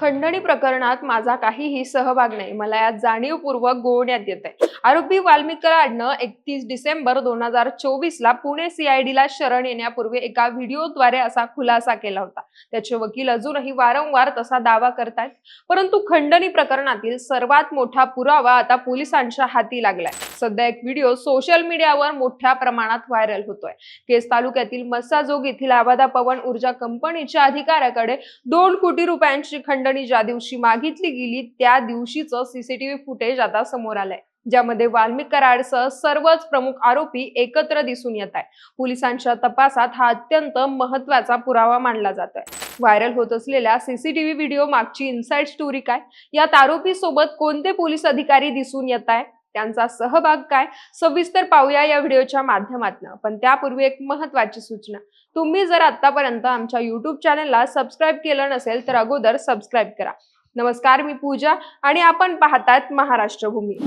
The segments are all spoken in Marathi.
खंडणी प्रकरणात माझा काहीही सहभाग नाही. मला यात जाणीवपूर्वक गोवण्यात येत आहे आरोपी वाल्मिक कराडनं एकतीस डिसेंबर दोन हजार चोवीस ला पुणे सीआयडीला शरण येण्यापूर्वी एका व्हिडिओद्वारे असा खुलासा केला होता. त्याचे वकील अजूनही वारंवार तसा दावा करतायत. परंतु खंडणी प्रकरणातील सर्वात मोठा पुरावा आता पोलिसांच्या हाती लागलाय. सध्या एक व्हिडिओ सोशल मीडियावर मोठ्या प्रमाणात व्हायरल होतोय. केस तालुक्यातील मस्साजोग येथील आबादा पवन ऊर्जा कंपनीच्या अधिकाऱ्याकडे दोन कोटी रुपयांची खंड खंडणी ज्या दिवशी मागितली गेली त्या दिवशीचं सीसीटीव्ही फुटेज आता समोर आलंय. ज्यामध्ये वाल्मिक कराडसह सर्वच प्रमुख आरोपी एकत्र दिसून येत आहे पोलिसांच्या तपासात हा अत्यंत महत्त्वाचा पुरावा मानला जात आहे. व्हायरल होत असलेल्या सीसीटीव्ही व्हिडिओ मागची इन्साइड स्टोरी काय? यात आरोपी सोबत कोणते पोलीस अधिकारी दिसून येत आहे? त्यांचा सहभाग काय? सविस्तर पाहूया या व्हिडिओच्या माध्यमातून. पण त्यापूर्वी एक महत्वाची सूचना. तुम्ही जर आतापर्यंत आमच्या युट्यूब चॅनलला सबस्क्राईब केलं नसेल तर अगोदर सबस्क्राईब करा. नमस्कार मी पूजा आणि आपण पाहतात महाराष्ट्र भूमी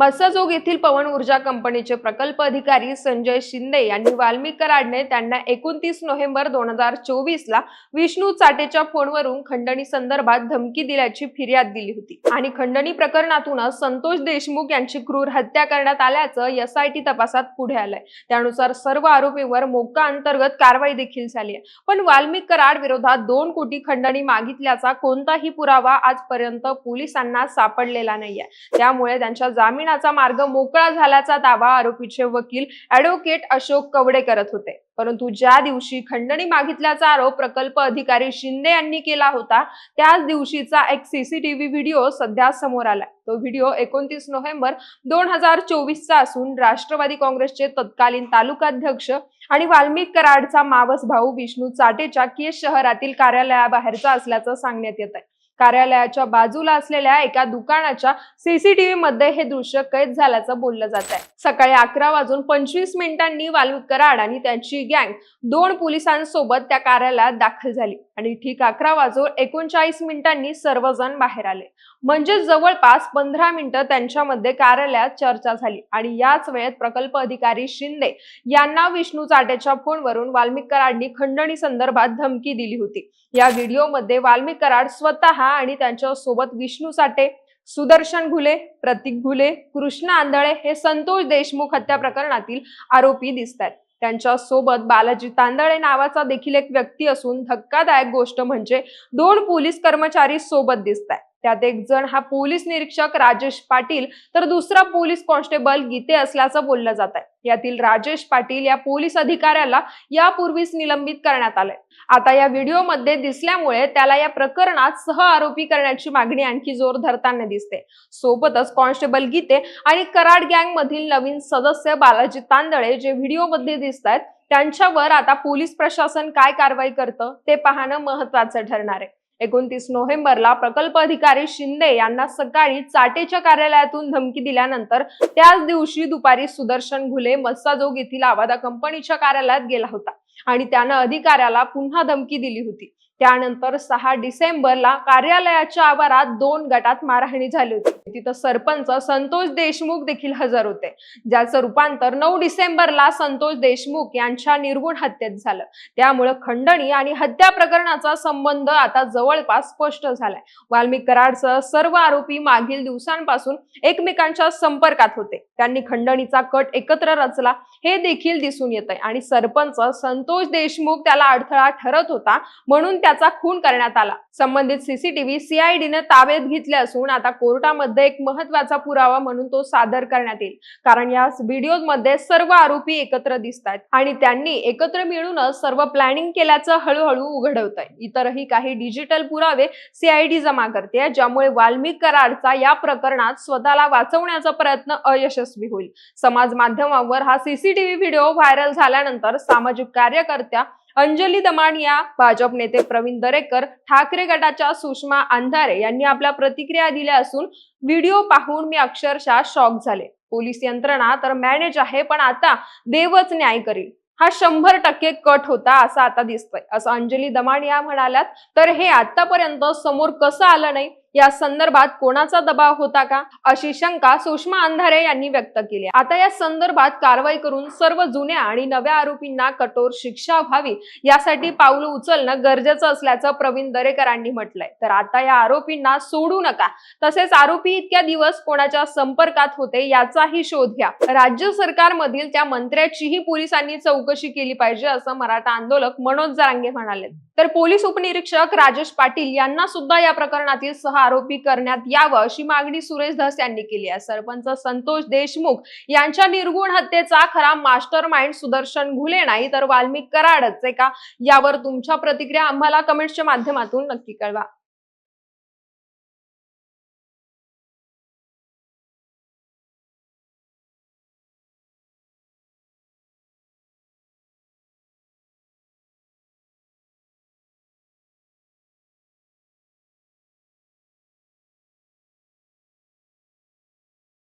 मस्साजोग येथील पवन ऊर्जा कंपनीचे प्रकल्प अधिकारी संजय शिंदे यांनी वाल्मिक कराडने त्यांना एकोणतीस नोव्हेंबर दोन हजार चोवीस ला विष्णू चाटेच्या फोनवरून खंडणी संदर्भात धमकी दिल्याची फिर्याद दिली होती. आणि खंडणी प्रकरणातूनच संतोष देशमुख यांची क्रूर हत्या करण्यात आल्याचं एसआयटी तपासात पुढे आलंय. त्यानुसार सर्व आरोपींवर मोका अंतर्गत कारवाई देखील झाली आहे. पण वाल्मिक कराड विरोधात दोन कोटी खंडणी मागितल्याचा कोणताही पुरावा आजपर्यंत पोलिसांना सापडलेला नाहीये. त्यामुळे त्यांच्या जामीन जामिनाचा मार्ग मोकळा झाल्याचा दावा आरोपीचे वकील ऍडव्होकेट अशोक कवडे करत होते. परंतु ज्या दिवशी खंडणी मागितल्याचा आरोप प्रकल्प अधिकारी शिंदे यांनी केला होता त्याच दिवशीचा एक सीसीटीव्ही व्हिडिओ सध्या समोर आलाय. तो व्हिडिओ एकोणतीस नोव्हेंबर दोन हजार चोवीसचा असून राष्ट्रवादी काँग्रेसचे तत्कालीन तालुकाध्यक्ष आणि वाल्मिक कराडचा मावस भाऊ विष्णू चाटेच्या केस शहरातील कार्यालयाबाहेरचा असल्याचं सांगण्यात येत आहे कार्यालयाच्या बाजूला असलेल्या एका दुकानाच्या सीसीटीव्ही मध्ये हे दृश्य कैद झाल्याचं बोललं जात आहे सकाळी अकरा वाजून पंचवीस मिनिटांनी वाल्मिक कराड आणि त्यांची गँग दोन पोलिसांसोबत त्या कार्यालयात दाखल झाली आणि ठीक अकरा वाजून एकोणचाळीस मिनिटांनी सर्वजण बाहेर आले. म्हणजे जवळपास पंधरा मिनिटं त्यांच्यामध्ये कार्यालयात चर्चा झाली आणि याच वेळेत प्रकल्प अधिकारी शिंदे यांना विष्णू चाटेच्या फोनवरून वाल्मिक कराडनी खंडणी संदर्भात धमकी दिली होती. या व्हिडिओमध्ये वाल्मिक कराड स्वतः आणि त्यांच्यासोबत विष्णू साठे सुदर्शन घुले प्रतीक घुले कृष्ण आंधळे हे संतोष देशमुख हत्या प्रकरणातील आरोपी दिसत आहेत त्यांच्यासोबत बालाजी तांदळे नावाचा देखील एक व्यक्ती असून धक्कादायक गोष्ट म्हणजे दोन पोलीस कर्मचारी सोबत दिसत आहेत त्यात एक जण हा पोलीस निरीक्षक राजेश पाटील तर दुसरा पोलीस कॉन्स्टेबल गीते असल्याचं बोललं जात आहे यातील राजेश पाटील या पोलीस अधिकाऱ्याला यापूर्वीच निलंबित करण्यात आलंय. आता या व्हिडिओमध्ये दिसल्यामुळे त्याला या प्रकरणात सह आरोपी करण्याची मागणी आणखी जोर धरताना दिसते. सोबतच कॉन्स्टेबल गीते आणि कराड गँग मधील नवीन सदस्य बालाजी तांदळे जे व्हिडिओमध्ये दिसत आहेत त्यांच्यावर आता पोलीस प्रशासन काय कारवाई करतं ते पाहणं महत्वाचं ठरणार आहे. एकोणतीस नोव्हेंबरला प्रकल्प अधिकारी शिंदे यांना सकाळी चाटेच्या कार्यालयातून धमकी दिल्यानंतर त्याच दिवशी दुपारी सुदर्शन घुले मस्साजोग येथील आवादा कंपनीच्या कार्यालयात गेला होता. आणि त्यानं अधिकाऱ्याला पुन्हा धमकी दिली होती. त्यानंतर सहा डिसेंबरला कार्यालयाच्या आवारात दोन गटात मारहाणी झाली होती. तिथं सरपंच संतोष देशमुख देखील हजर होते. ज्याचं रूपांतर नऊ डिसेंबरला संतोष देशमुख यांच्या निर्गुण हत्येत झालं. त्यामुळे खंडणी आणि हत्या प्रकरणाचा संबंध आता जवळपास स्पष्ट झालाय. वाल्मिक कराडसह सर्व आरोपी मागील दिवसांपासून एकमेकांच्या संपर्कात होते. त्यांनी खंडणीचा कट एकत्र रचला हे देखील दिसून येत आहे आणि सरपंच संतोष देशमुख त्याला अडथळा ठरत होता. म्हणून त्याचा खून करण्यात आला. संबंधित सीसीटीव्ही सीआयडीनं ताब्यात घेतले असून आता कोर्टामध्ये एक महत्त्वाचा पुरावा म्हणून तो सादर करण्यात येईल. कारण या व्हिडिओमध्ये सर्व आरोपी एकत्र दिसतात आणि त्यांनी एकत्र मिळूनच सर्व प्लॅनिंग केल्याचं हळूहळू उघडवत आहे इतरही काही डिजिटल पुरावे सीआयडी जमा करते ज्यामुळे वाल्मिक कराडचा या प्रकरणात स्वतःला वाचवण्याचा प्रयत्न अयशस्वी होईल. समाज माध्यमावर हा सीसीटीव्ही व्हिडिओ व्हायरल झाल्यानंतर सामाजिक कार्य कार्यकर्त्या अंजली दमानिया भाजप नेते प्रवीण दरेकर ठाकरे गटाच्या सुषमा अंधारे यांनी आपल्या प्रतिक्रिया दिल्या असून व्हिडिओ पाहून मी अक्षरशः शॉक झाले. पोलीस यंत्रणा तर मॅनेज आहे पण आता देवच न्याय करील. हा शंभर टक्के कट होता असं आता दिसतोय. असं अंजली दमानिया म्हणाल्यात तर हे आतापर्यंत समोर कसं आलं नाही? या संदर्भात कोणाचा दबाव होता का? अशी शंका सुषमा अंधारे यांनी व्यक्त केली आता या संदर्भात कारवाई करून सर्व जुन्या आणि नव्या आरोपींना कठोर शिक्षा व्हावी यासाठी पाऊल उचलणं गरजेचं असल्याचं प्रवीण दरेकरांनी म्हटलंय. तर आता या आरोपींना सोडू नका. तसेच आरोपी इतक्या दिवस कोणाच्या संपर्कात होते याचाही शोध घ्या. राज्य सरकारमधील त्या मंत्र्याचीही पोलिसांनी चौकशी केली पाहिजे असं मराठा आंदोलक मनोज जारांगे म्हणाले. तर पोलीस उपनिरीक्षक राजेश पाटील यांना सुद्धा या प्रकरणातील सह आरोपी करण्यात यावं अशी मागणी सुरेश धस यांनी केली आहे. सरपंच संतोष देशमुख यांच्या निर्गुण हत्येचा खरा मास्टर माइंड सुदर्शन घुले नाही तर वाल्मिक कराडच आहे का? यावर तुमच्या प्रतिक्रिया आम्हाला कमेंट्सच्या माध्यमातून नक्की कळवा.